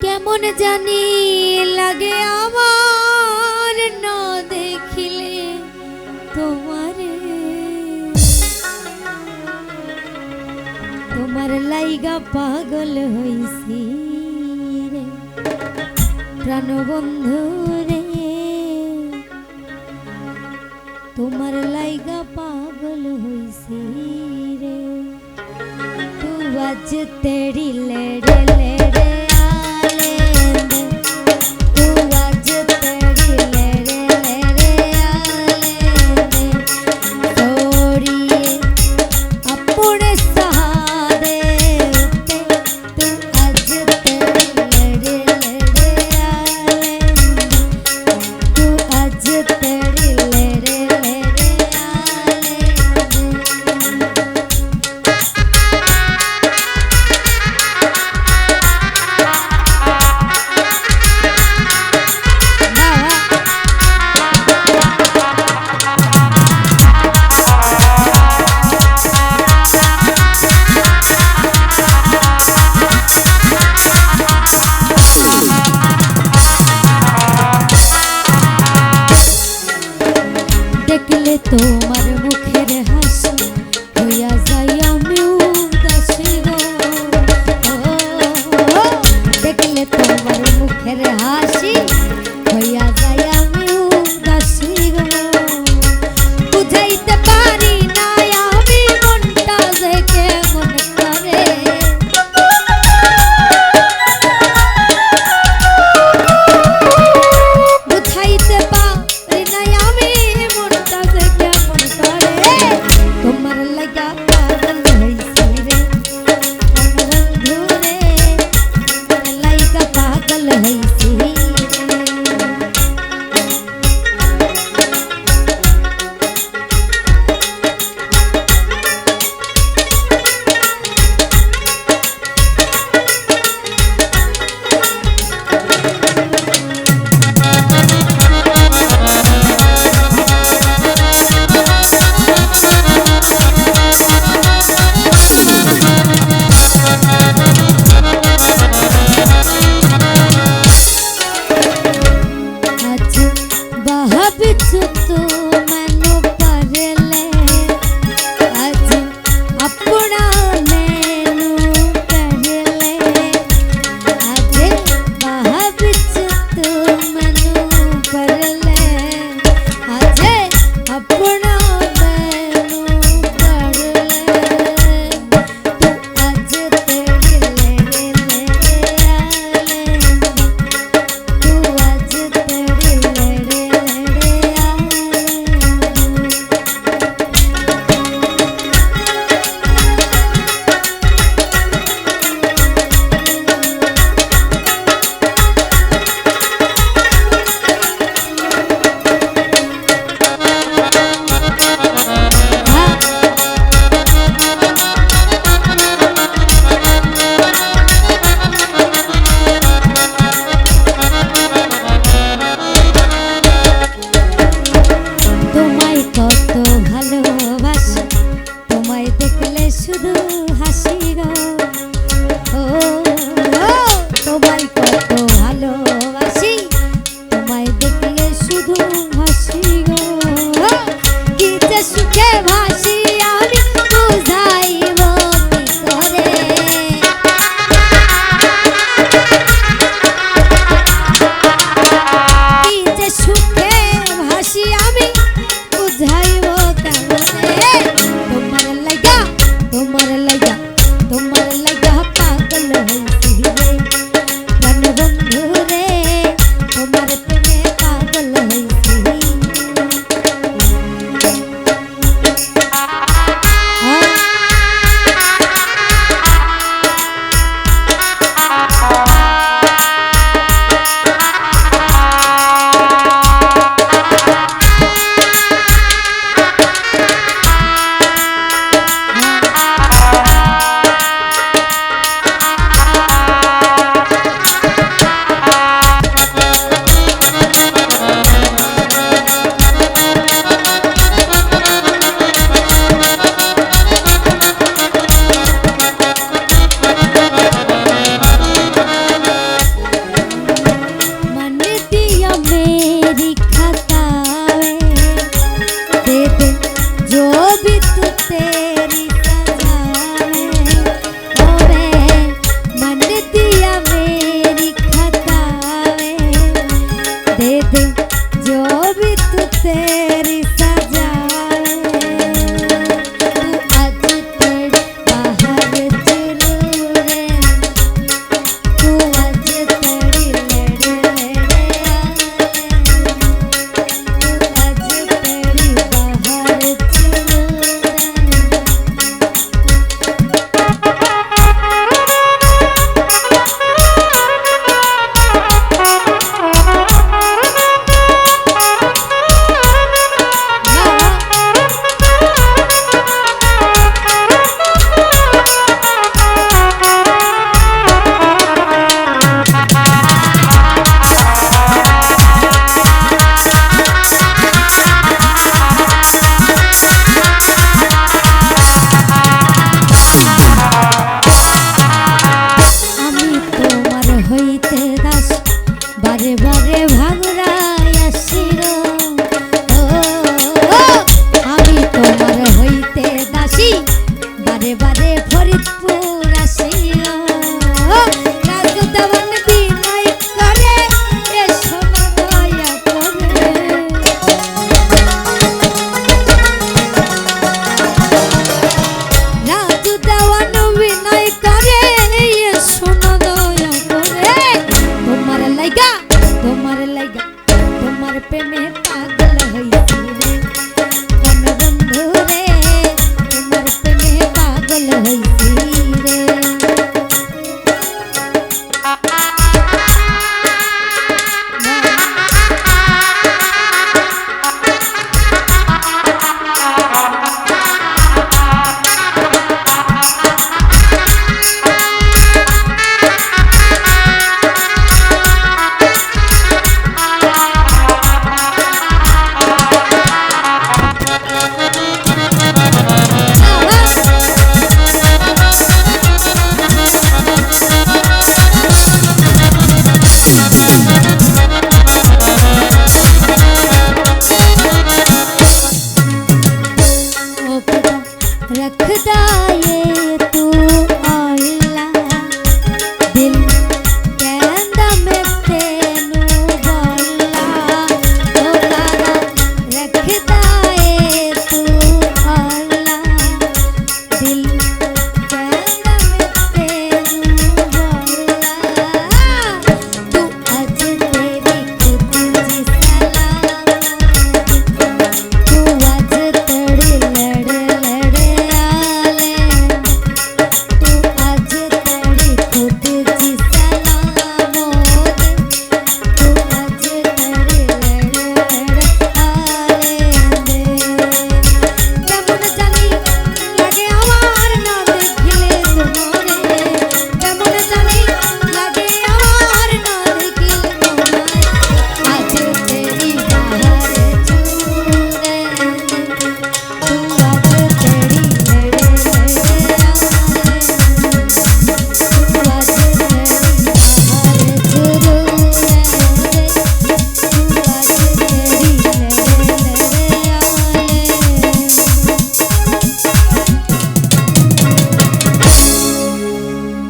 কেমন জানি লাগে আমার না দেখিলে তোমার। তোমার লাইগা পাগল হইছি রে, প্রাণবন্ধু রে। তোমার লাইগা পাগল হইছি রে তু আজ তেড়ি লেড়ে লেড়ে to say